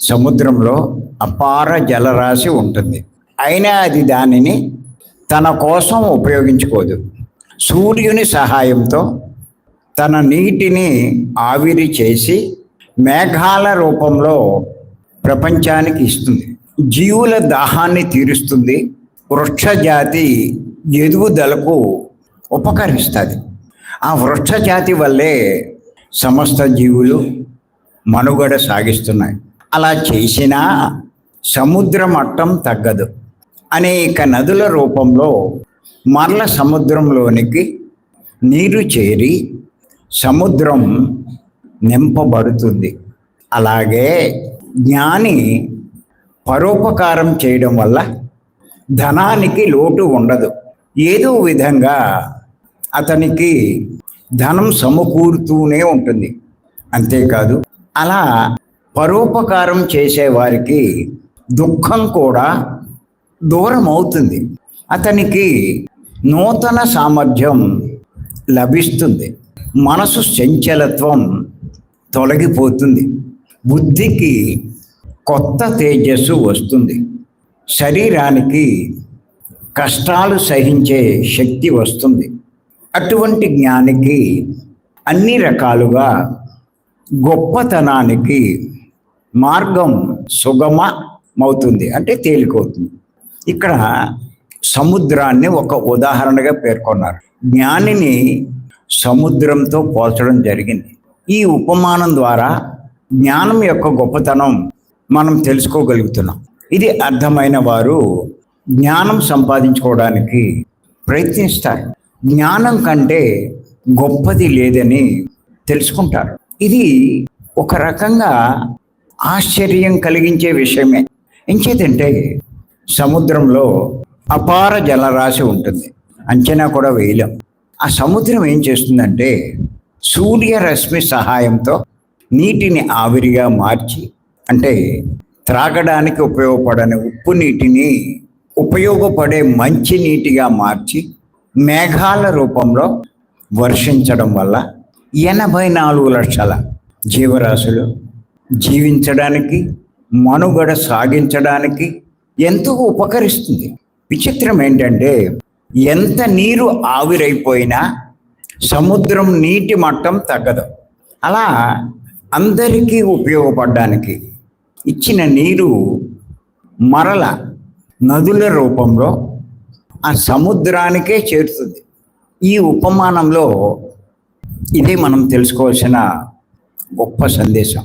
సముద్రంలో అపార జలరాశి ఉంటుంది. అయినా అది దానిని తన కోసం ఉపయోగించుకోదు. సూర్యుని సహాయంతో తన నీటిని ఆవిరి చేసి మేఘాల రూపంలో ప్రపంచానికి ఇస్తుంది. జీవుల దాహాన్ని తీరుస్తుంది. వృక్షజాతి ఎదుగుదలకు ఉపకరిస్తుంది. ఆ వృక్షజాతి వల్లే సమస్త జీవులు మనుగడ సాగిస్తున్నాయి. అలా చేసినా సముద్ర మట్టం తగ్గదు. అనేక నదుల రూపంలో మరల సముద్రంలోనికి నీరు చేరి సముద్రం నింపబడుతుంది. అలాగే జ్ఞాని పరోపకారం చేయడం వల్ల ధనానికి లోటు ఉండదు. ఏదో విధంగా అతనికి ధనం సమకూరుతూనే ఉంటుంది. అంతేకాదు అలా పరోపకారం చేసేవారికి దుఃఖం కూడా దూరం అవుతుంది అతనికి నూతన సామర్థ్యం లభిస్తుంది. మనసు చంచలత్వం తొలగిపోతుంది. బుద్ధికి కొత్త తేజస్సు వస్తుంది. శరీరానికి కష్టాలు సహించే శక్తి వస్తుంది. అటువంటి జ్ఞానికి అన్ని రకాలుగా గొప్పతనానికి మార్గం సుగమమవుతుంది అంటే తేలికవుతుంది. ఇక్కడ సముద్రాన్ని ఒక ఉదాహరణగా పేర్కొన్నారు. జ్ఞానిని సముద్రంతో పోల్చడం జరిగింది. ఈ ఉపమానం ద్వారా జ్ఞానం యొక్క గొప్పతనం మనం తెలుసుకోగలుగుతున్నాం. ఇది అర్థమైన వారు జ్ఞానం సంపాదించుకోవడానికి ప్రయత్నిస్తారు. జ్ఞానం కంటే గొప్పది లేదని తెలుసుకుంటారు. ఇది ఒక రకంగా ఆశ్చర్యం కలిగించే విషయమే. ఇంకేదంటే సముద్రంలో అపార జలరాశి ఉంటుంది. అంచనా కూడా వేయలేం. ఆ సముద్రం ఏం చేస్తుందంటే సూర్యరశ్మి సహాయంతో నీటిని ఆవిరిగా మార్చి అంటే త్రాగడానికి ఉపయోగపడని ఉప్పు నీటిని ఉపయోగపడే మంచి నీటిగా మార్చి మేఘాల రూపంలో వర్షించడం వల్ల ఎనభై నాలుగు లక్షల జీవరాశులు జీవించడానికి మనుగడ సాగించడానికి ఎంతో ఉపకరిస్తుంది. విచిత్రం ఏంటంటే ఎంత నీరు ఆవిరైపోయినా సముద్రం నీటి మట్టం తగ్గదు. అలా అందరికీ ఉపయోగపడడానికి ఇచ్చిన నీరు మరల నదుల రూపంలో ఆ సముద్రానికే చేరుతుంది. ఈ ఉపమానంలో ఇదే మనం తెలుసుకోవాల్సిన గొప్ప సందేశం.